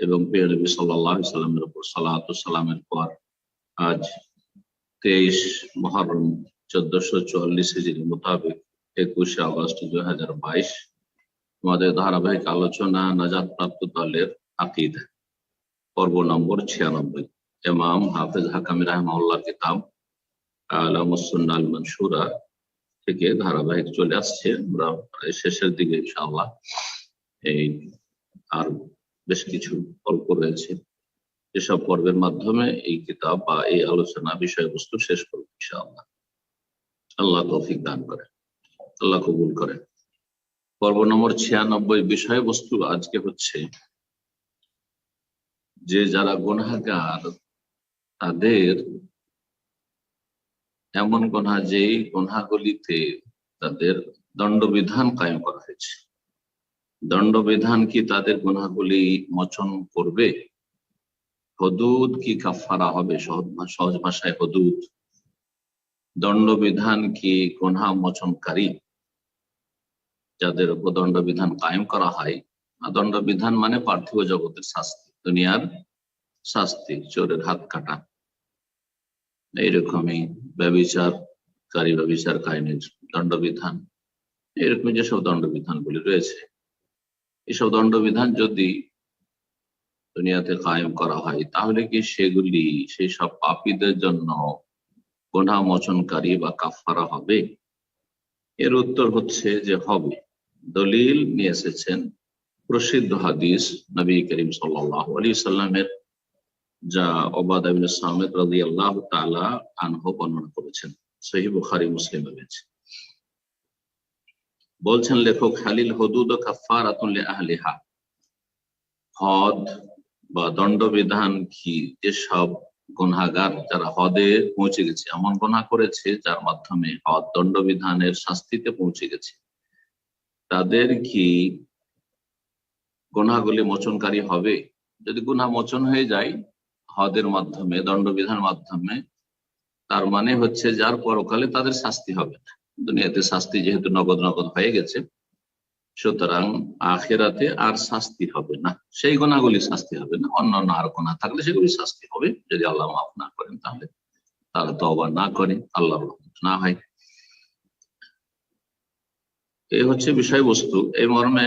এবং প্রিয় নবী সাল্লাহ সাল্লামের উপর সালাত সালামের পর আজ তেইশ মহরম চোদ্দশো চুয়াল্লিশ হিজড়ি মোতাবেক একুশে আগস্ট দুই হাজার বাইশ আমাদের ধারাবাহিক আলোচনা নাজাদ প্রাপ্ত দলের আকিদ। পর্ব নম্বর ছিয়ানব্বই। এমাম হাফেজ হাকামি রাহমাউল্লাহ কিতাব আলামুসুন্নাল মনসুরা থেকে ধারাবাহিক চলে আসছে। আমরা শেষের দিকে ইনশাআল্লাহ এই আর বেশ কিছু গল্প রয়েছে। যেসব পর্বের মাধ্যমে এই কিতাব বা এই আলোচনা বিষয়বস্তু শেষ করব ইনশাআল্লাহ। আল্লাহ তৌফিক দান করে, আল্লাহ কবুল করে। পর্ব নম্বর ছিয়ানব্বই বিষয়বস্তু আজকে হচ্ছে যে যারা গুনাগার তাদের এমন গোনা যেই গোনাগুলিতে তাদের দণ্ডবিধান কায়েম করা হয়েছে। দণ্ডবিধান কি তাদের গুনাগুলি মোচন করবে? হদুদ কি কাফারা হবে? সহজ ভাষায় হদুদ। দণ্ডবিধান কি গুনা মোচনকারী? যাদের উপর দণ্ডবিধান কায়েম করা হয়। দণ্ডবিধান মানে পার্থিব জগতের শাস্তি, দুনিয়ার শাস্তি, চোরের হাত কাটা। এইরকমই ব্যবিচারকারী ব্যবিচার কাহিনীর দণ্ডবিধান। এরকম যেসব দণ্ডবিধানগুলি রয়েছে। এসব দণ্ডবিধান যদি দুনিয়াতে কায়েম করা হয়, তাহলে কি সেগুলি, সেই সব পাপীদের জন্য গোনা মোচনকারী বা কাফারা হবে? এর উত্তর হচ্ছে যে হবে। দলিল নিয়ে এসেছেন প্রসিদ্ধ হাদিস নবী করিম সাল্লাহ আলী সাল্লামের, যা ওবাদ আবিন সামেদ রাজি আল্লাহ তালা আনহ বর্ণনা করেছেন। সহি বুখারি মুসলিম রয়েছে। বলছেন লেখক খালিল হদুদ কাফার আহলিহা হদ বা দণ্ডবিধান কি? যেসব গুনাগার যারা হদে পৌঁছে গেছে, এমন গুণা করেছে যার মাধ্যমে হদ দণ্ডবিধানের শাস্তিতে পৌঁছে গেছে। তাদের কি গুনাগুলি মোচনকারী হবে? যদি গুনা মোচন হয়ে যায়, হদের মাধ্যমে, দণ্ডবিধানের মাধ্যমে, তার মানে হচ্ছে যার পরকালে তাদের শাস্তি হবে না। দুনিয়াতে শাস্তি যেহেতু নগদ নগদ হয়ে গেছে, সুতরাং আখেরাতে আর শাস্তি হবে না। সেই গোনাগুলি শাস্তি হবে না, অন্যান্য আর গোনা থাকলে সেগুলি শাস্তি হবে। যদি আল্লাহ মাফ না করেন তাহলে তারা তো অবা না করে আল্লাহ না হয়। এই হচ্ছে বিষয়বস্তু। এই মর্মে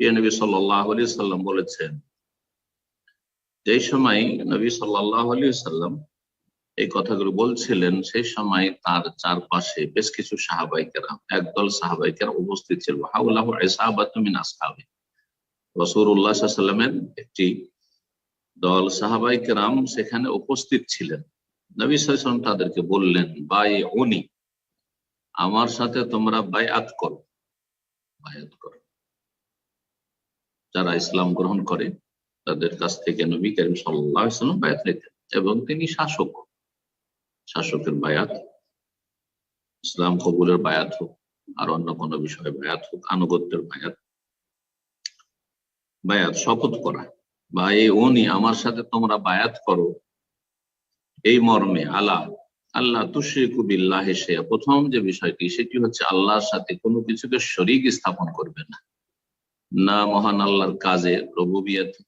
নবী সাল্লাহ আলি সাল্লাম বলেছেন যে সময় নবী সাল্লাহ আলি সাল্লাম এই কথাগুলো বলছিলেন, সেই সময় তার চারপাশে বেশ কিছু সাহাবাইকেরা একদল সাহাবাইকেরা উপস্থিত ছিল। হাউলাহ এসাহাবাতুমিন আসহাবি। একটি দল সাহাবাই সেখানে উপস্থিত ছিলেন। নবী তাদেরকে বললেন বাই উনি আমার সাথে তোমরা বায়াত করো। বায়াত করো। যারা ইসলাম গ্রহণ করে, তাদের কাছ থেকে নবী করিম সাল্লাহ সাল্লাম বায়াত নিতেন এবং তিনি শাসক। শাসকের বায়াত, ইসলাম কবুলের বায়াত হোক, আর অন্য কোনো বিষয়ে বায়াত হোক, আনুগত্যের বায়াত। বায়াত, শপথ করা। বা এই উনি আমার সাথে তোমরা বায়াত করো। এই মর্মে আল্লাহ আল্লাহ তুশিকু বিল্লাহ সে প্রথম যে বিষয়টি, সেটি হচ্ছে আল্লাহর সাথে কোনো কিছুকে শরিক স্থাপন করবে না। না মহান আল্লাহর কাজে রবুবিয়াতে,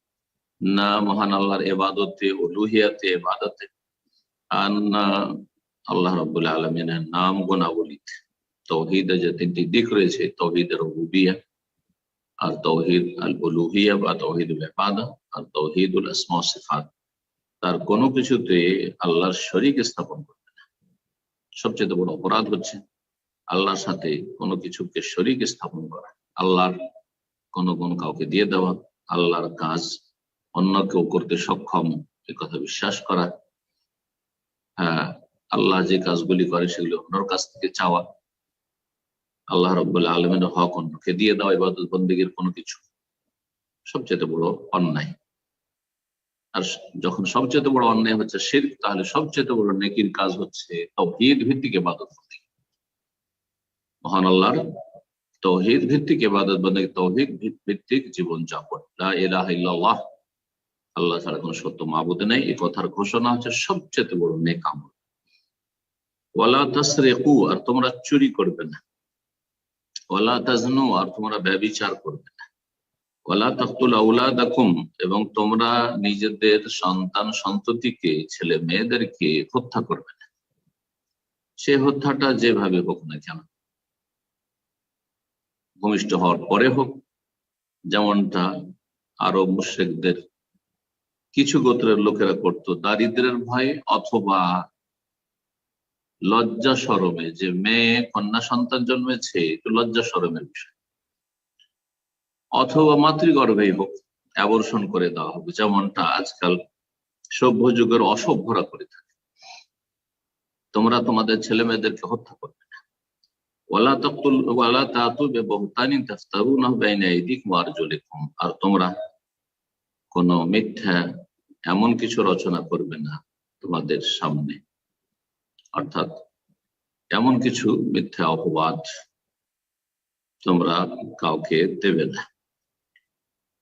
না মহান আল্লাহর এবাদতে ও লুহিয়াতে এবাদতে আর না আল্লাহ রবুল্লাহ আলমিনের নাম গুণাবলিত তৌহিদের যে তিনটি দিক রয়েছে তৌহিদের রবুবিয়া, আর তৌহিদ আল উলুহিয়া বা তৌহিদুল এবাদা আর তৌহিদুল আসমা সিফাত। তার কোনো কিছুতে আল্লাহর শরিক স্থাপন করবে না। সবচেয়ে বড় অপরাধ হচ্ছে আল্লাহর সাথে কোনো কিছুকে শরিক স্থাপন করা। আল্লাহর কোন কোন কাউকে দিয়ে দেওয়া, আল্লাহর কাজ অন্য কেউ করতে সক্ষম, এ কথা বিশ্বাস করা হ্যাঁ আল্লাহ যে কাজগুলি করে সেগুলি অন্যর কাছ থেকে চাওয়া। আল্লাহ রব্বুল্লাহ আলমের হক অন্যকে দিয়ে দেওয়া, ইবাদত বন্দীগীর কোনো কিছু সবচেয়ে বড় অন্যায়। আর যখন সবচেয়ে বড় অন্যায় হচ্ছে শির তাহলে সবচেয়ে বড় নেকির কাজ হচ্ছে তৌহিদ ভিত্তিক এবাদত বন্দী মহান আল্লাহর তৌহিদ ভিত্তিক এবাদত বন্দী তৌহিদ ভিত্তিক জীবন যাপন ইল্লাল্লাহ। আল্লাহ ছাড়া কোন সত্য মাবুদ নেই। এই কথার ঘোষণা হচ্ছে সবচেয়ে বড় নেকাম ওয়ালা তাসরিকু, আর তোমরা চুরি করবে না। ওয়ালা তাজনু, আর তোমরা ব্যবিচার করবে না। ওয়ালা তখতুল আউলাদাকুম, এবং তোমরা নিজেদের সন্তান সন্ততিকে, ছেলে মেয়েদেরকে হত্যা করবে না। সে হত্যাটা যেভাবে হোক না কেন, ভূমিষ্ঠ হওয়ার পরে হোক, যেমনটা আরব মুশ্রেকদের কিছু গোত্রের লোকেরা করত, দারিদ্রের ভয়ে অথবা লজ্জা সরমে, যে মেয়ে কন্যা সন্তান জন্মেছে, একটু লজ্জা সরমের বিষয়। অথবা মাতৃগর্ভেই হোক অ্যাবর্ষণ করে দেওয়া হবে, যেমনটা আজকাল সভ্য যুগের অসভ্যরা করে থাকে। তোমরা তোমাদের ছেলে মেয়েদেরকে হত্যা করবে না। ওয়ালা ওয়ালা আরজুলিকুম। আর তোমরা কোন মিথ্যা এমন কিছু রচনা করবে না তোমাদের সামনে। অর্থাৎ এমন কিছু মিথ্যা অপবাদ তোমরা কাউকে দেবে না।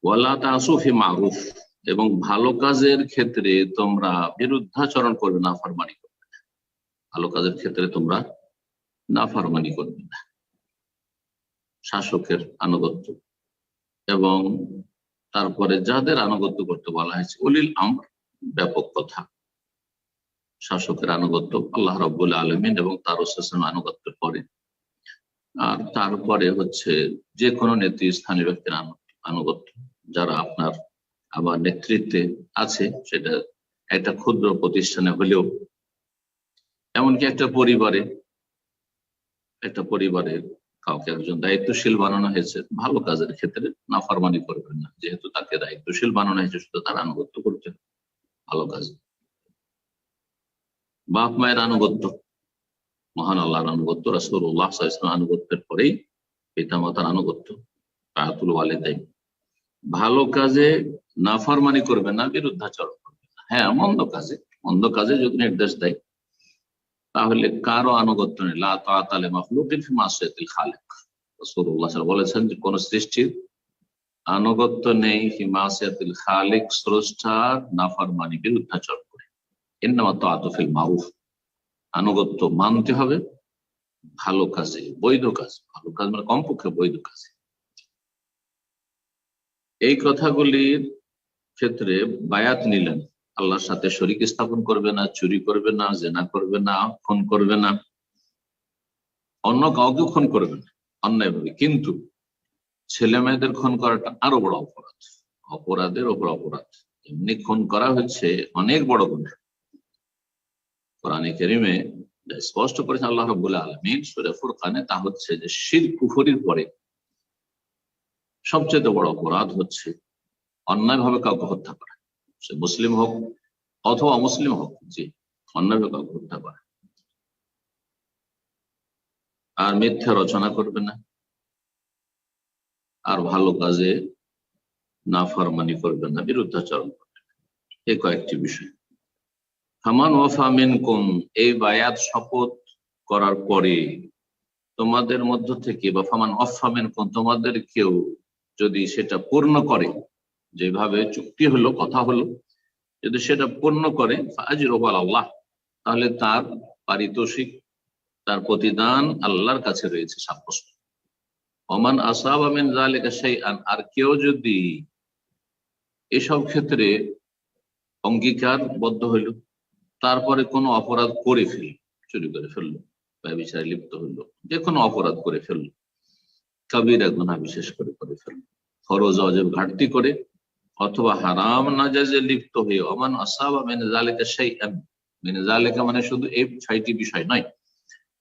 ওয়ালা তাসুফি মারুফ, এবং ভালো কাজের ক্ষেত্রে তোমরা বিরুদ্ধাচরণ করবে না ফারমানি করবে না। ভালো কাজের ক্ষেত্রে তোমরা না ফারমানি করবে না। শাসকের আনুগত্য। এবং তারপরে যাদের আনুগত্য করতে বলা হয়েছে অলিল আমর, ব্যাপক কথা। শাসকের আনুগত্য আল্লাহ রব্বুল আলমিন এবং তার আনুগত্যের পরে আর তারপরে হচ্ছে যে কোনো নেত্রী নেতৃস্থানীয় ব্যক্তির আনুগত্য, যারা আপনার আবার নেতৃত্বে আছে, সেটা একটা ক্ষুদ্র প্রতিষ্ঠানে হলেও। এমনকি একটা পরিবারে, একটা পরিবারের কাউকে একজন দায়িত্বশীল বানানো হয়েছে, ভালো কাজের ক্ষেত্রে না নাফারমানি করবেন না। যেহেতু তাকে দায়িত্বশীল বানানো হয়েছে, শুধু তার আনুগত্য করতে ভালো কাজ। বাপ মায়ের আনুগত্য, মহান আল্লাহর আনুগত্য রাসুল উল্লাহ আনুগত্যের পরেই পিতা মাতার আনুগত্য আয়াতুল ওয়ালেদাই ভালো কাজে না নাফারমানি করবে না, বিরুদ্ধাচরণ করবে না। হ্যাঁ মন্দ কাজে মন্দ কাজে যদি নির্দেশ দেয় তাহলে কারও আনুগত্য নেই। রাসূলুল্লাহ বলেছেন যে কোন সৃষ্টির আনুগত্য নেই হিমাসিয়াতিল খালেক স্রষ্টার নাফরমানি বিরুদ্ধাচরণ করে। ইন্নামা তাআতুফিল মারুফ আনুগত্য মানতে হবে, ভালো কাজে, বৈধ কাজ। ভালো কাজ মানে কমপক্ষে বৈধ কাজে। এই কথাগুলির ক্ষেত্রে বায়াত নিলেন। আল্লাহর সাথে শরিক স্থাপন করবে না, চুরি করবে না, জেনা করবে না, খুন করবে না, অন্য কাউকে খুন করবে না, অন্যায়ভাবে। কিন্তু ছেলে মেয়েদের খুন করাটা আরও বড় অপরাধ। অপরাধের ওপর অপরাধ। এমনি খুন করা হচ্ছে অনেক বড় গুণা। কোরআনে কেরিমে স্পষ্ট করেছে আল্লাহ রবুল্লাহ আলমিন সুরে ফুরকানে, তা হচ্ছে যে শির কুফরির পরে সবচেয়ে বড় অপরাধ হচ্ছে অন্যায়ভাবে কাউকে হত্যা করা। সে মুসলিম হোক অথবা অমুসলিম হোক, জি অন্যায়ভাবে কাউকে হত্যা আর মিথ্যা রচনা করবে না। আর ভালো কাজে না ফরমানি করবে না, বিরুদ্ধাচরণ করবে এই কয়েকটি বিষয়। ফামান ওয়াফামিন কুম এই বায়াত শপথ করার পরে তোমাদের মধ্য থেকে, বা ফামান অফামিন কুম তোমাদের কেউ যদি সেটা পূর্ণ করে যেভাবে চুক্তি হলো, কথা হলো, যদি সেটা পূর্ণ করে আল্লাহ, তাহলে তার পারিতোষিক, তার প্রতিদান আল্লাহর কাছে রয়েছে সাব্যস্ত। ওমান আসাব আমিন আর কেউ যদি এসব ক্ষেত্রে অঙ্গীকারবদ্ধ হইল, তারপরে কোনো অপরাধ করে ফেলল, চুরি করে ফেলল ব্যবসায় লিপ্ত হইল যে কোনো অপরাধ করে ফেলল, কবিরা গুণা বিশেষ করে করে ফেলল, ফরজ, অজেব ঘাটতি করে অথবা হারাম নাজাজে লিপ্ত হয়ে অমান আসাবা মেনে জালেকা সেই মেনে জালেকা মানে শুধু এই ছয়টি বিষয় নয়।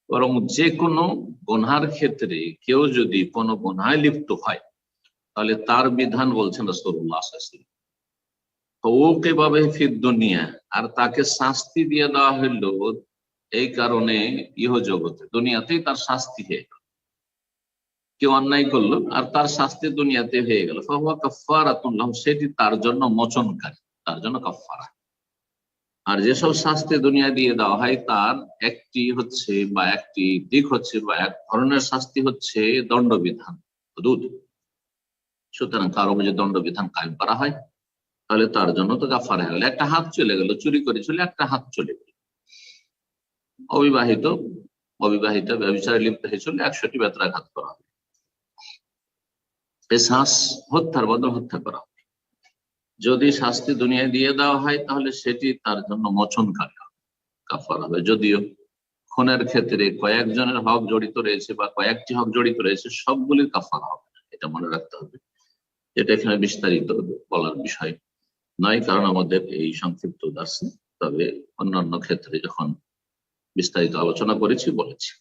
বরং যে কোনো গুনহার ক্ষেত্রে কেউ যদি কোনো গুনহায় লিপ্ত হয়, তাহলে তার বিধান বলছেন রসুল্লাহ ফির দুনিয়া, আর তাকে শাস্তি দিয়ে দেওয়া হইল এই কারণে ইহ জগতে দুনিয়াতেই তার শাস্তি হয়ে গেল। কেউ অন্যায় করল, আর তার শাস্তি দুনিয়াতে হয়ে গেল। সেটি তার জন্য মোচনকারী, তার জন্য কাফারা আর যেসব শাস্তি দুনিয়া দিয়ে দেওয়া হয়, তার একটি হচ্ছে বা একটি দিক হচ্ছে বা এক ধরনের শাস্তি হচ্ছে দণ্ডবিধান দুধ সুতরাং কারও যে দণ্ডবিধান কায়েম করা হয়, তাহলে তার জন্য তো গাফার হয়ে গেল। একটা হাত চলে গেল, চুরি করেছিল একটা হাত চলে গেল। অবিবাহিত অবিবাহিত ব্যবসায় লিপ্ত হয়েছিল একশোটি বেতরাঘাত করা হবে শ্বাস হত্যার বদল হত্যা করা হবে। যদি শাস্তি দুনিয়ায় দিয়ে দেওয়া হয়, তাহলে সেটি তার জন্য মোচনকারী কাফার হবে। যদিও খুনের ক্ষেত্রে কয়েকজনের হক জড়িত রয়েছে বা কয়েকটি হক জড়িত রয়েছে, সবগুলির কাফার হবে। এটা মনে রাখতে হবে। এটা এখানে বিস্তারিত বলার বিষয় নয়, কারণ আমাদের এই সংক্ষিপ্ত দাসে তবে অন্যান্য ক্ষেত্রে যখন বিস্তারিত আলোচনা করেছি, বলেছি।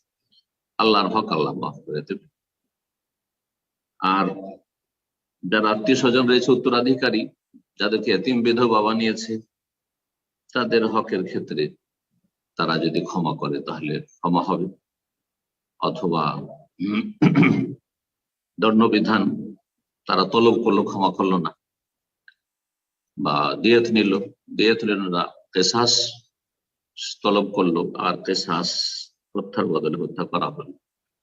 আল্লাহর হক আল্লাহ মাফ করে দেবে আর যারা আত্মীয় স্বজন রয়েছে, উত্তরাধিকারী, যাদেরকে এতিম বেধ বাবা নিয়েছে, তাদের হকের ক্ষেত্রে তারা যদি ক্ষমা করে, তাহলে ক্ষমা হবে। অথবা দণ্ডবিধান তারা তলব করল, ক্ষমা করল না বা দিয়েত নিল। দিয়েত নিল না কেসাস তলব করল, আর কেসাস হত্যার বদলে হত্যা করা হলো।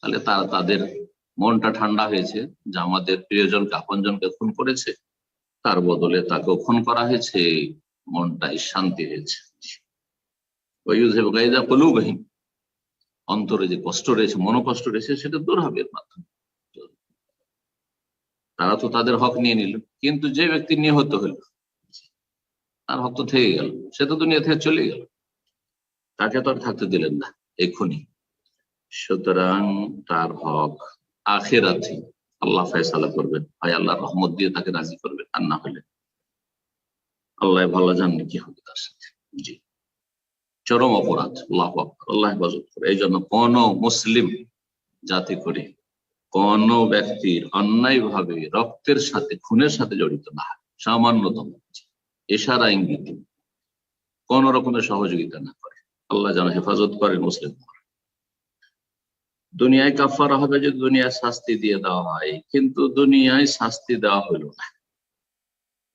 তাহলে তারা তাদের মনটা ঠান্ডা হয়েছে, যে আমাদের প্রিয়জনকে আপনজনকে খুন করেছে, তার বদলে তাকে খুন করা হয়েছে মনটাই শান্তি হয়েছে। অন্তরে যে কষ্ট রয়েছে, মনোকষ্ট রয়েছে, সেটা দূর হবে তারা তো তাদের হক নিয়ে নিল, কিন্তু যে ব্যক্তি নিহত হইল তার হক তো থেকে গেল, সে তো দুনিয়া থেকে চলে গেল। তাকে তো আর থাকতে দিলেন না, এক্ষুনি। সুতরাং তার হক আখেরাতে আল্লাহ ফয়সালা করবেন। ভাই আল্লাহ রহমত দিয়ে তাকে রাজি করবেন, আর না হলে আল্লাহ ভালো জাননি কি হবে তার সাথে। জি। চরম অপরাধ, আল্লাহ আল্লাহ হেফাজত করে এই জন্য কোন মুসলিম জাতি করে কোন ব্যক্তির অন্যায় ভাবে রক্তের সাথে, খুনের সাথে জড়িত না সামান্যতম। এশারা ইঙ্গিত কোন রকমের সহযোগিতা না করে। আল্লাহ যেন হেফাজত করেন মুসলিম দুনিয়ায় কাফারা হবে যদি দুনিয়ায় শাস্তি দিয়ে দেওয়া হয়। কিন্তু দুনিয়ায় শাস্তি দেওয়া হইল না।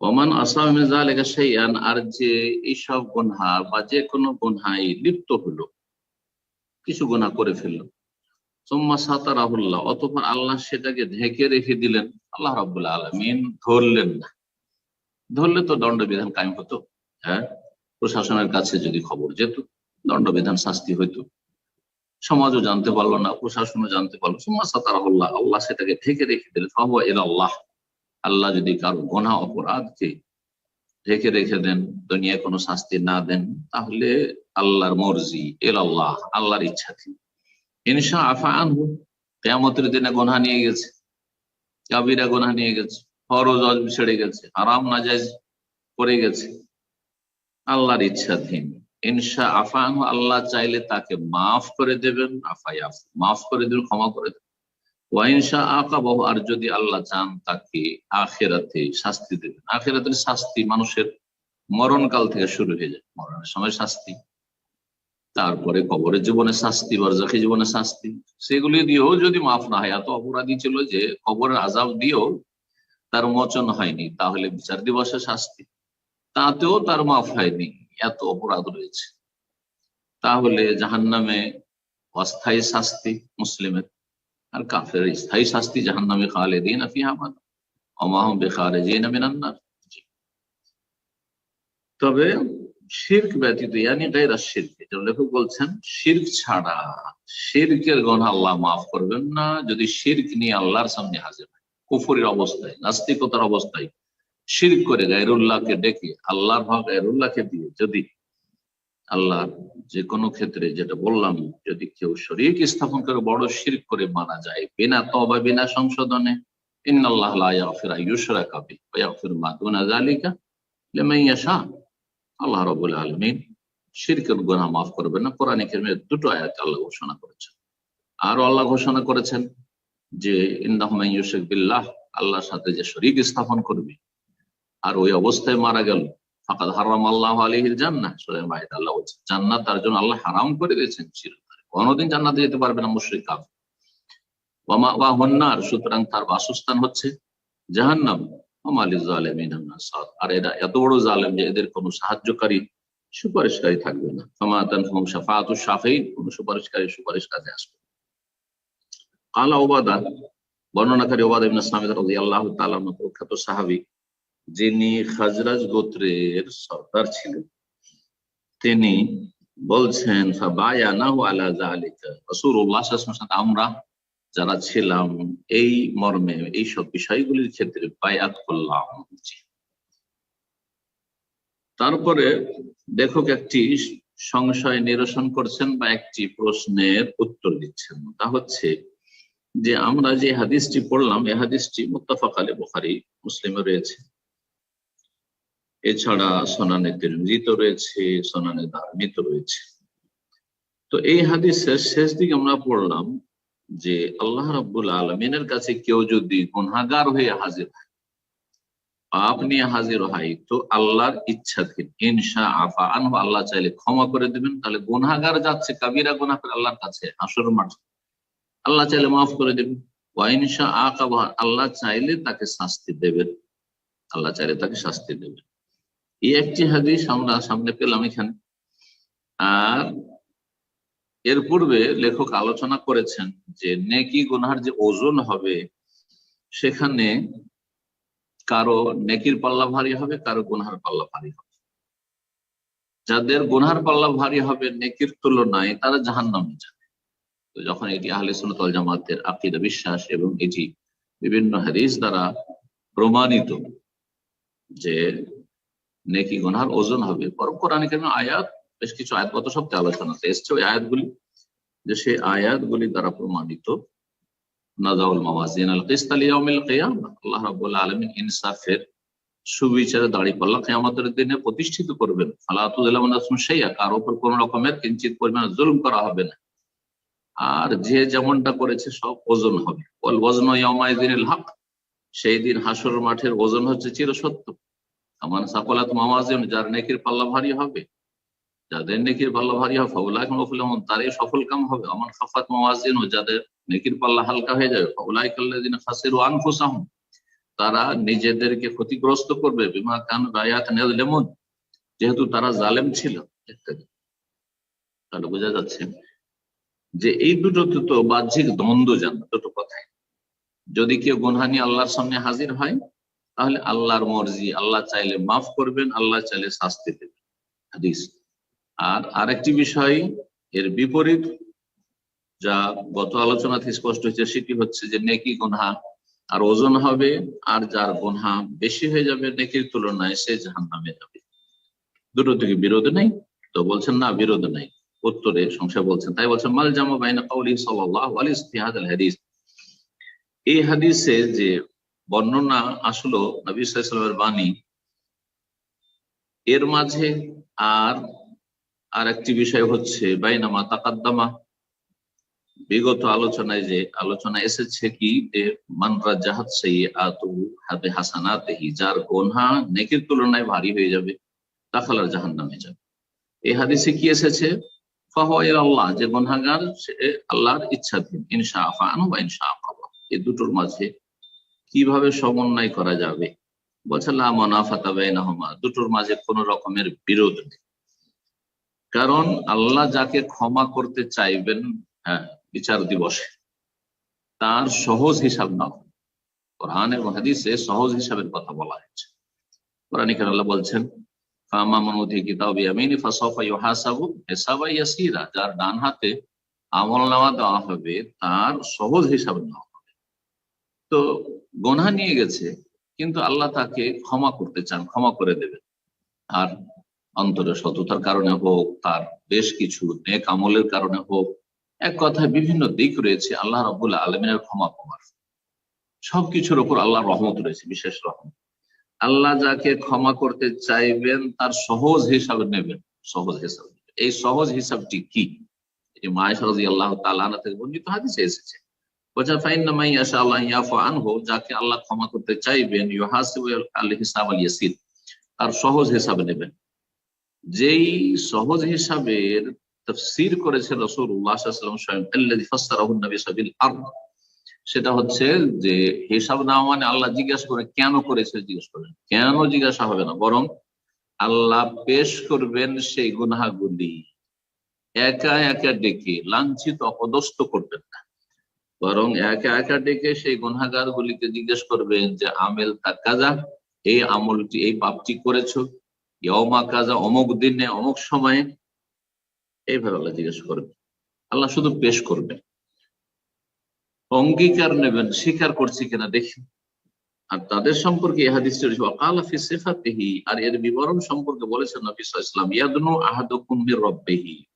ওমান আসামিজা লেখা সেইয়ান আর যে এইসব গুনহা বা যে কোনো গুনহাই লিপ্ত হলো, কিছু গুণা করে ফেলল। সোম্মা সাতারাহুল্লাহ, অতপর আল্লাহ সেটাকে ঢেকে রেখে দিলেন। আল্লাহ রাবুল্লাহ আলমিন ধরলেন না। ধরলে তো দণ্ডবিধান কায়েম হতো হ্যাঁ? প্রশাসনের কাছে যদি খবর যেত, দণ্ডবিধান শাস্তি হইতো। সমাজও জানতে পারল না, প্রশাসনও জানতে পারল সোম্মা সাতারাহুল্লাহ, আল্লাহ আল্লাহ সেটাকে ঢেকে রেখে দিলেন ফাহুয়া এর আল্লাহ আল্লাহ যদি কারও গোনা অপরাধকে ঢেকে রেখে দেন, দুনিয়ায় কোনো শাস্তি না দেন, তাহলে আল্লাহর মর্জি এল আল্লাহ আল্লাহর ইচ্ছা থেকে ইনশা আফা আনহু, কেয়ামতের দিনে গোনা নিয়ে গেছে। কাবিরা গোনা নিয়ে গেছে। ফরজ ছেড়ে গেছে। আরাম নাজাইজ করে গেছে। আল্লাহর ইচ্ছাধীন। ইনশা আফা আল্লাহ চাইলে তাকে মাফ করে দেবেন আফাই মাফ করে দেবেন, ক্ষমা করে দেবেন। ওয়াইনশা আকাবাহ, আর যদি আল্লাহ চান তাকে আখেরাতে শাস্তি দেবেন। আখেরাতের শাস্তি মানুষের মরণকাল থেকে শুরু হয়ে যায়। মরণের সময় শাস্তি। তারপরে কবরের জীবনে শাস্তি, বারজাখি জীবনে শাস্তি। সেগুলি দিয়েও যদি মাফ না হয়, এত অপরাধী ছিল যে কবরের আজাব দিয়েও তার মোচন হয়নি। তাহলে বিচার দিবসে শাস্তি। তাতেও তার মাফ হয়নি। এত অপরাধ রয়েছে। তাহলে জাহান নামে অস্থায়ী শাস্তি মুসলিমের, আর কাফের স্থায়ী শাস্তি জাহান নামে খালে দিন আফিহামাদ অমাহম বেখারে যে নামিনান্নার তবে শির্ক ব্যতীত, ইয়ানি গাইরা শির্ক লেখক বলছেন, শির্ক ছাড়া শির্কের গণ আল্লাহ মাফ করবেন না। যদি শির্ক নিয়ে আল্লাহর সামনে হাজির হয়, কুফুরের অবস্থায়, নাস্তিকতার অবস্থায় শির্ক করে গায়রুল্লাহকে ডেকে আল্লাহর ভাগ গায়রুল্লাহকে দিয়ে যদি আল্লাহ যে কোনো ক্ষেত্রে যেটা বললাম, যদি কেউ শরীর স্থাপন করে, বড় শির্ক করে মানা যায় বিনা তবা বিনা সংশোধনে মাফ করবেন না। দুটো আল্লাহ ঘোষণা করেছেন। আরও আল্লাহ ঘোষণা করেছেন যে বিল্লাহ, আল্লাহর সাথে যে শরীর স্থাপন করবে আর ওই অবস্থায় মারা গেল। ফাঁকা হারাম আল্লাহ আলহির জান্নাত সুরে মাহিদ আল্লাহ বলছেন জান্নাত তার জন্য আল্লাহ হারাম করে দিয়েছেন চিরকালে কোনোদিন জান্নাতে যেতে পারবে না মুশ্রিক কাফ ওয়া হন্নার সুতরাং তার বাসস্থান হচ্ছে জাহান্নাম। আর এরা এত বড় জালেম যে এদের কোনো সাহায্যকারী সুপারিশকারী থাকবে না। ফমাতান হুম শাফাআতু শাফিঈন। কোন সুপারিশকারী সুপারিশ কাজে আসবে কালা ওবাদা বর্ণনাকারী ওবাদা ইবনে সামিদ রাদিয়াল্লাহু তাআলা প্রখ্যাত সাহাবী যিনি খাজরাজ গোত্রের সর্দার ছিলেন, তিনি বলছেন আমরা যারা ছিলাম, এই মর্মে, এই সব বিষয়গুলির ক্ষেত্রে বায়াত করলাম। তারপরে লেখক একটি সংশয় নিরসন করছেন বা একটি প্রশ্নের উত্তর দিচ্ছেন। তা হচ্ছে যে, আমরা যে হাদিসটি পড়লাম, এই হাদিসটি মুত্তাফাক আলী বুখারি, মুসলিমে রয়েছে। এছাড়া সোনানে তিরমিজিত রয়েছে, সোনানে ধার্মিত রয়েছে। তো এই হাদিসের শেষ দিকে আমরা পড়লাম যে আল্লাহ রাব্বুল আলমিনের কাছে কেউ যদি গুনাগার হয়ে হাজির হয়, পাপ নিয়ে হাজির হয়, তো আল্লাহর ইচ্ছাধীন ইনশা আফা আনহু, আল্লাহ চাইলে ক্ষমা করে দিবেন। তাহলে গুনাগার যাচ্ছে, কাবিরা গুনা করে আল্লাহর কাছে, হাসর মাঠ। আল্লাহ চাইলে মাফ করে দেবেন। ওয়াইনশা আকাবা আল্লাহ চাইলে তাকে শাস্তি দেবেন। আল্লাহ চাইলে তাকে শাস্তি দেবেন। এই একটি হাদিস আমরা সামনে পেলাম এখানে। আর এর পূর্বে লেখক আলোচনা করেছেন যে, নেকি গুনহার যে ওজন হবে, সেখানে কারও নেকির পাল্লা ভারী হবে, কারও গুনহার পাল্লা ভারী হবে। যাদের গুনহার পাল্লা ভারী হবে নেকির তুলনায়, তারা জাহান নামে যাবে। তো যখন এটি আহলে সুনতল জামাতের আকিদা বিশ্বাস এবং এটি বিভিন্ন হাদিস দ্বারা প্রমাণিত যে নেকি গুনহার ওজন হবে। পরম কোরআন আয়াত, বেশ কিছু আয়াত, গত সপ্তাহে আলোচনাতে এসছে। ওই আয়াতগুলি যে সেই আয়াতগুলি দ্বারা প্রমাণিত। নাজাউল মাওয়াজিন, আল কিস্তাল ইয়াউমিল কিয়ামা। আল্লাহ রাব্বুল আলামিন ইনসাফের সুবিচারে দাড়ি পাল্লা কিয়ামতের দিনে প্রতিষ্ঠিত করবেন। ফালাতুল্লাহ সেইয়া কার উপর কোন রকমের কিঞ্চিত পরিমাণ জুলুম করা হবে না। আর যে যেমনটা করেছে, সব ওজন হবে। ওয়াল ওয়াজন ইয়াউমাইদিনিল হক, সেই দিন হাসর মাঠের ওজন হচ্ছে চিরসত্য। আমান সাকলাত মাওয়াজিন যার নেকির পাল্লা ভারী হবে, যাদের নেকির পাল্লা ভারী হবে ফাউলাই তার এই সফল কাম হবে। আমার খাফাত মাওয়াজিন যাদের নেকির পাল্লা হালকা হয়ে যাবে ফাউলাই কাল্লাদিন খাসির আনফুসাহুম, তারা নিজেদেরকে ক্ষতিগ্রস্ত করবে। বিমা কান বায়াত লেমন যেহেতু তারা জালেম ছিল। তাহলে বোঝা যাচ্ছে যে এই দুটো তো বাহ্যিক দ্বন্দ্ব জান, দুটো কথাই। যদি কেউ গুনহানি আল্লাহর সামনে হাজির হয় তাহলে আল্লাহর মর্জি, আল্লাহ চাইলে মাফ করবেন, আল্লাহ চাইলে শাস্তি দেবেন। হাদিস। আর আরেকটি বিষয়, এর বিপরীত, যা গত আলোচনা থেকে স্পষ্ট হয়েছে, সেটি হচ্ছে যে নেকি গুনহা। আর ওজন হবে, আর যার গুনহা বেশি হয়ে যাবে নেকির তুলনায়, সে জাহান নামে যাবে। দুটো থেকে বিরোধ নেই, তো বলছেন না, বিরোধ নেই। উত্তরে সংসার বলছেন, তাই বলছেন, মাল জামা বাইনা কাউলি সাল্লাহ হাদিস। এই হাদিসে যে বর্ণনা আসলো নবী সাল্লামের বাণী। এর মাঝে আর আর একটি বিষয় হচ্ছে, বাইনামা তাকাদ্দামা। বিগত আলোচনায় যে আলোচনা এসেছে কি মানরা জাহাদ সেই আতু হাতে হাসানাতেহি, যার গোনহা নেকির তুলনায় ভারী হয়ে যাবে, দাখালার জাহান নামে যাবে। এই হাদিসে কি এসেছে? আল্লাহ, যে গনহাগার সে আল্লাহর ইচ্ছাধীন ইনশা আফান বা ইনশা আফাবা এই দুটোর মাঝে কীভাবে সমন্বয় করা যাবে? বলছে দুটোর মাঝে কোন রকমের বিরোধ নেই। কারণ আল্লাহ যাকে ক্ষমা করতে চাইবেন হ্যাঁ বিচার দিবসে, তার সহজ হিসাব না কোরআন এবং হাদিসে সহজ হিসাবের কথা বলা হয়েছে। কোরআন আল্লাহ বলছেন যার ডান হাতে আমল নেওয়া দেওয়া হবে, তার সহজ হিসাব নেওয়া তো গোনা নিয়ে গেছে, কিন্তু আল্লাহ তাকে ক্ষমা করতে চান, ক্ষমা করে দেবেন। আর অন্তরের সততার কারণে হোক, তার বেশ কিছু নেক আমলের কারণে হোক, এক কথায় বিভিন্ন দিক রয়েছে আল্লাহ রবুল্লাহ আলমিনের ক্ষমা ক্ষমার সবকিছুর ওপর আল্লাহ রহমত রয়েছে, বিশেষ রহমত। আল্লাহ যাকে ক্ষমা করতে চাইবেন, তার সহজ হিসাবে নেবেন। সহজ হিসাব এই সহজ হিসাবটি কি? এই মায়েশা রাজি আল্লাহ তালানা থেকে বর্ণিত হাদিসে এসেছে। যাকে আল্লাহ ক্ষমা করতে চাইবেন ইউহাসিবু সহজ হিসাবে নেবেন। যেই সহজ হিসাবের তফসির করেছে সেটা হচ্ছে যে হিসাব না মানে আল্লাহ জিজ্ঞাসা করে কেন করেছে জিজ্ঞেস করবেন কেন জিজ্ঞাসা হবে না, বরং আল্লাহ পেশ করবেন সেই গুনাহগুলি। একা একা ডেকে লাঞ্ছিত, অপদস্থ করবেন না। বরং একা একা ডেকে সেই গুনাগার গুলিকে জিজ্ঞেস করবেন যে, আমেল তা কাজা? এই আমলটি, এই পাপটি করেছ? ইয়মা কাজা, অমুক দিনে, অমুক সময়ে? এইভাবে আল্লাহ জিজ্ঞেস করবেন আল্লাহ শুধু পেশ করবেন অঙ্গীকার নেবেন, স্বীকার করছি কিনা দেখি। আর তাদের সম্পর্কে আর এর বিবরণ সম্পর্কে বলেছেন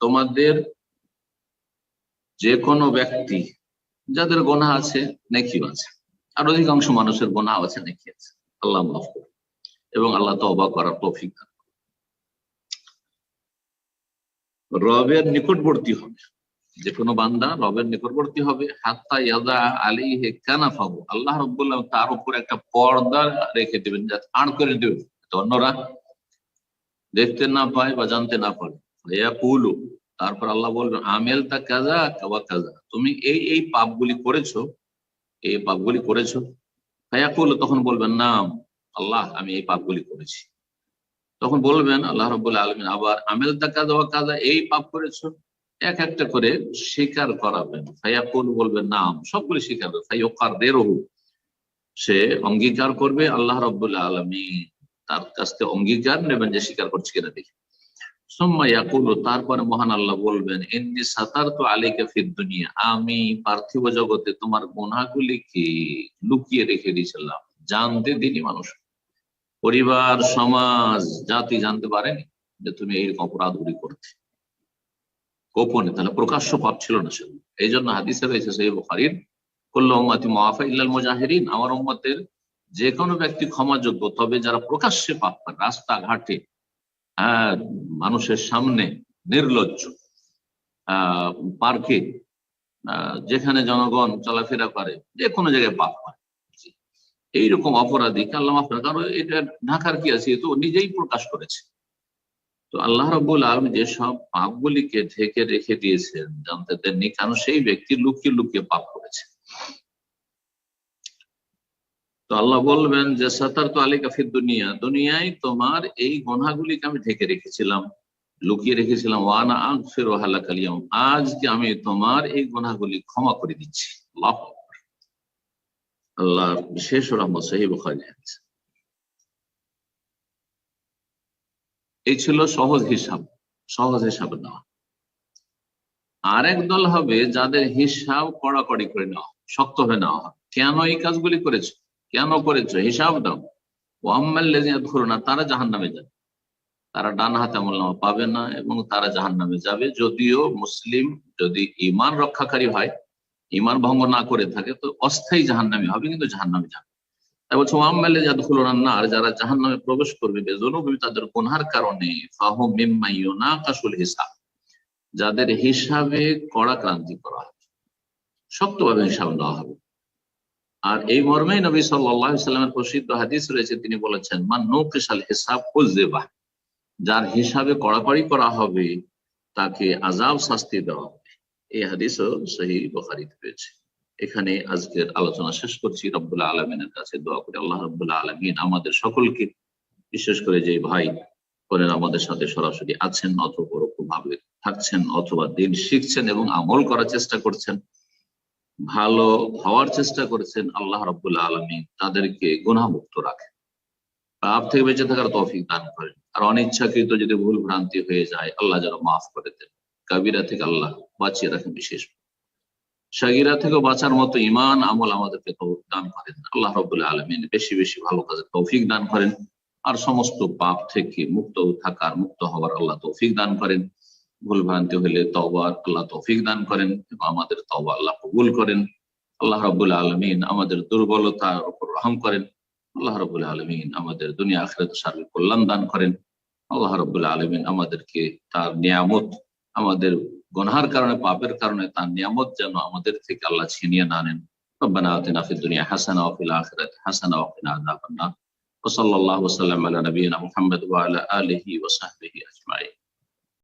তোমাদের যে কোনো ব্যক্তি যাদের গোনা আছে, নেকিও আছে। আর অধিকাংশ মানুষের গোনা আছে, নেকি আছে। আল্লাহ মাফ করুন। এবং আল্লাহ অবাক করার তৌফিক দান রবের নিকটবর্তী হবে। যে কোনো বান্দা রবের নিকটবর্তী হবে। হাত্তা ইয়াদা আলী হে কানা পাবো আল্লাহ রব্বুল্লাহ তার উপর একটা পর্দা রেখে দেবেন, যাতে আড় করে দেবেন। অন্যরা দেখতে না পায় বা জানতে না পারে। কুলু তারপর আল্লাহ বলবেন আমেল তা কাজা কাবা কাজা তুমি এই এই পাপগুলি করেছ, এই পাপগুলি করেছ। কুলু তখন বলবেন না আল্লাহ, আমি এই পাপগুলি করেছি। তখন বলবেন, আল্লাহ রব্বুল্লাহ আলমিন আবার আমেল তা কাজা কাজা এই পাপ করেছ? এক একটা করে স্বীকার করাবেন। ফাইয়াকুল বলবেন, নাম, সবগুলি স্বীকার করবে সে অঙ্গীকার করবে আল্লাহ রব্বুল্লাহ আলমী তার কাছ থেকে অঙ্গীকার নেবেন যে স্বীকার করছে কিনা দেখি। তারপরে মহান আল্লাহ বলবেন এমনি সাতার তো আলীকে ফির দুনিয়া। আমি পার্থিব জগতে তোমার গুনাগুলিকে লুকিয়ে রেখে দিয়েছিলাম। জানতে দিনই মানুষ। পরিবার, সমাজ, জাতি জানতে পারেনি যে তুমি এইরকম অপরাধগুলি করতে। গোপনে, তাহলে প্রকাশ্য পাপ ছিল না সেগুলো। এই জন্য হাদিসে রয়েছে সেই বুখারির করল উম্মাতি মাফা ইল্লাল মুজাহিরিন। আমার উম্মতের যে কোনো ব্যক্তি ক্ষমাযোগ্য, তবে যারা প্রকাশ্যে পাপ করে, রাস্তাঘাটে মানুষের সামনে নির্লজ্জ পার্কে যেখানে জনগণ চলাফেরা করে, যে কোনো জায়গায় পাপ করে। এইরকম অপরাধী আল্লাহ মাফ কারণ এটা ঢাকার কি আছে? তো নিজেই প্রকাশ করেছে। তো আল্লাহ রব্বুল আলম যেসব পাপগুলিকে ঢেকে রেখে দিয়েছেন, জানতে দেননি কেন সেই ব্যক্তি লুকিয়ে লুকিয়ে পাপ করেছে। তো আল্লাহ বলবেন যে সাতার তো আলী কাফির দুনিয়া, দুনিয়ায় তোমার এই গনাগুলিকে আমি ঢেকে রেখেছিলাম, লুকিয়ে রেখেছিলাম। ওয়ানা আগ ফের ওহালা কালিয়াম আজকে আমি তোমার এই গনাগুলি ক্ষমা করে দিচ্ছি? আল্লাহ আল্লাহর বিশেষ রহমত সাহিব এই ছিল সহজ হিসাব, সহজ হিসাবে নেওয়া আরেক দল হবে যাদের হিসাব কড়াকড়ি করে নেওয়া, শক্ত হয়ে নেওয়া কেন এই কাজগুলি করেছ? কেন করেছ? হিসাব দাও। ও ধরো না, তারা জাহান নামে যাবে। তারা ডান হাতে আমল নামা পাবে না এবং তারা জাহান নামে যাবে। যদিও মুসলিম যদি ইমান রক্ষাকারী হয় ইমান ভঙ্গ না করে থাকে, তো অস্থায়ী জাহান নামে হবে, কিন্তু জাহান নামে যাবে। তাই বলছে ওয়াম্মালে যাদখুলুন আর যারা জাহান্নামে প্রবেশ করবে, বেজনুবি তাদের গুনহার কারণে ফাহু মিম্মা ইউনাকাসুল হিসাব, যাদের হিসাবে কড়া ক্রান্তি করা হবে। শক্তভাবে হিসাব নেওয়া হবে। আর এই মর্মেই নবী সাল্লামের প্রসিদ্ধ হাদিস রয়েছে, তিনি বলেছেন, মান নৌকিসাল হিসাব উজদেবা যার হিসাবে কড়াকড়ি করা হবে, তাকে আজাব শাস্তি দেওয়া হবে। এই হাদিসও সহি বখারিতে রয়েছে। এখানে আজকের আলোচনা শেষ করছি। রব্বুল্লাহ আলমিনের কাছে দোয়া করে, আল্লাহ রব্বুল্লাহ আলমিন আমাদের সকলকে, বিশেষ করে যে ভাই করেন আমাদের সাথে সরাসরি আছেন, অথবা ভাবে থাকছেন, অথবা দিন শিখছেন এবং আমল করার চেষ্টা করছেন ভালো হওয়ার চেষ্টা করেছেন আল্লাহ রব্বুল্লাহ আলমী তাদেরকে গুণামুক্ত রাখেন। পাপ থেকে বেঁচে থাকার তৌফিক দান করেন। আর অনিচ্ছাকৃত যদি ভুল ভ্রান্তি হয়ে যায়, আল্লাহ যেন মাফ করে দেন। কাবিরা থেকে আল্লাহ বাঁচিয়ে রাখেন বিশেষ। সাগিরা থেকে বাঁচার মতো ইমান আমল আমাদেরকে দান করেন। আল্লাহ রবুল্লাহ আলমিন বেশি বেশি ভালো কাজে তৌফিক দান করেন। আর সমস্ত পাপ থেকে মুক্ত থাকার, মুক্ত হওয়ার আল্লাহ তৌফিক দান করেন। ভুল ভ্রান্তি হলে তওবার আল্লাহ তৌফিক দান করেন এবং আমাদের তওবা আল্লাহ কবুল করেন আল্লাহ রবুল্লাহ আলমিন আমাদের দুর্বলতার উপর রহম করেন আল্লাহ রবুল্লাহ আলমিন আমাদের দুনিয়া আখরাত সার্বিক কল্যাণ দান করেন আল্লাহ রবুল্লাহ আলমিন আমাদেরকে তার নিয়ামত আমাদের গনহার কারণে পাপের কারণে তার নিয়ামত যেন আমাদের থেকে আল্লাহ ছিনিয়ে না নেন ربنا آتنا في الدنيا حسنة وفي الآخرة حسنة وقنا عذاب النار وصلى الله وسلم على نبينا محمد وعلى آله وصحبه أجمعين